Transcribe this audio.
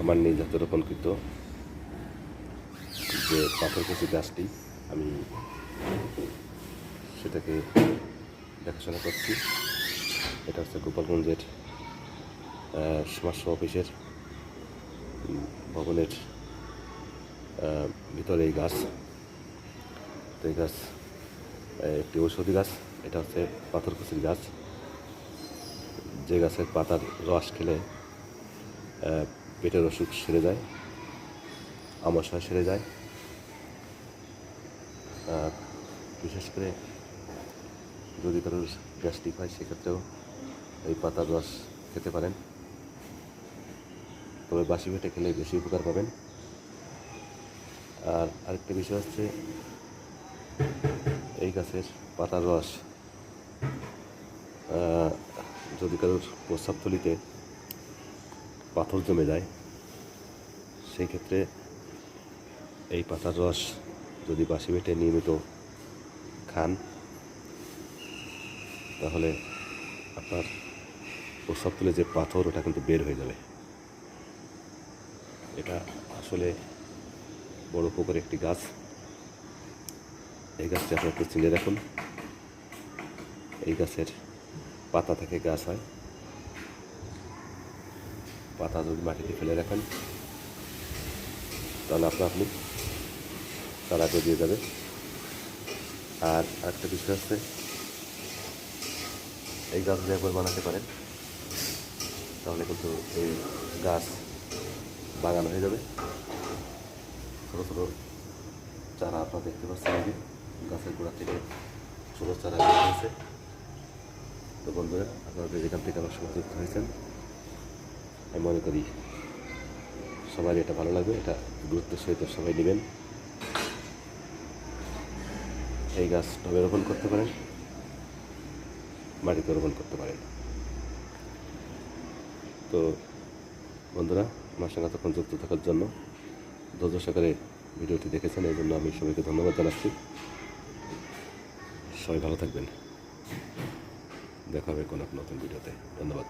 আমার নিজ হাতে রোপণকৃত যে পাথরকুচি গাছটি আমি সেটাকে দেখাশোনা করছি। এটা হচ্ছে গোপালগঞ্জের আহ, সমাজ অফিসের ভবনের ভিতরে এই গাছ। তো এই গাছ একটি ঔষধি গাছ এটা হচ্ছে পাথরকুচির গাছ। যে গাছের পাতার রস খেলে পেটের অসুখ সেরে যায় আমাশয় সেরে যায়। আর বিশেষ করে যদি কারোর গ্যাস্ট্রিক হয়, সেক্ষেত্রেও এই পাতার রস খেতে পারেন। তবে বাসি পেটে খেলে বেশি উপকার পাবেন। আর আরেকটা বিষয় হচ্ছে, এই গাছের পাতার রস যদি কারোর প্রস্রাবথলিতে পাথর জমে যায়, সেই ক্ষেত্রে এই পাতার রস যদি বাসি বেটে নিয়মিত খান, তাহলে আপনার প্রস্রাব তুলে যে পাথর, ওটা কিন্তু বের হয়ে যাবে। এটা আসলে বড় উপকার একটি গাছ। এই গাছটি আপনার একটু চিনে রাখুন। এই গাছের পাতা থেকে গাছ হয়। পাতা যদি মাটিতে ফেলে রাখেন, তাহলে আপনা আপনি চারা গজিয়ে যাবে আর একটা বিষয় হচ্ছে এই গাছ যদি একবার বানাতে পারেন, তাহলে কিন্তু এই গাছ বাগান হয়ে যাবে। ছোটো ছোটো চারা আপনারা দেখতে পাচ্ছেন যে, গাছের গোড়া থেকে ছোটো চারা হয়েছে। তো বন্ধুরা, আপনারা যেখান থেকে আমার যুক্ত হয়েছেন আমি মনে করি। সবাই এটা ভালো লাগবে, এটা গুরুত্বের সহিত সবাই নেবেন। এই গাছ টবে রোপণ করতে পারেন, মাটিতে রোপণ করতে পারেন। তো বন্ধুরা, আমার সঙ্গে তখন যুক্ত থাকার জন্য ধৈর্য সহকারে ভিডিওটি দেখেছেন, এই জন্য আমি সবাইকে ধন্যবাদ জানাচ্ছি। সবাই ভালো থাকবেন। দেখা হবে কোনো এক নতুন ভিডিওতে। ধন্যবাদ।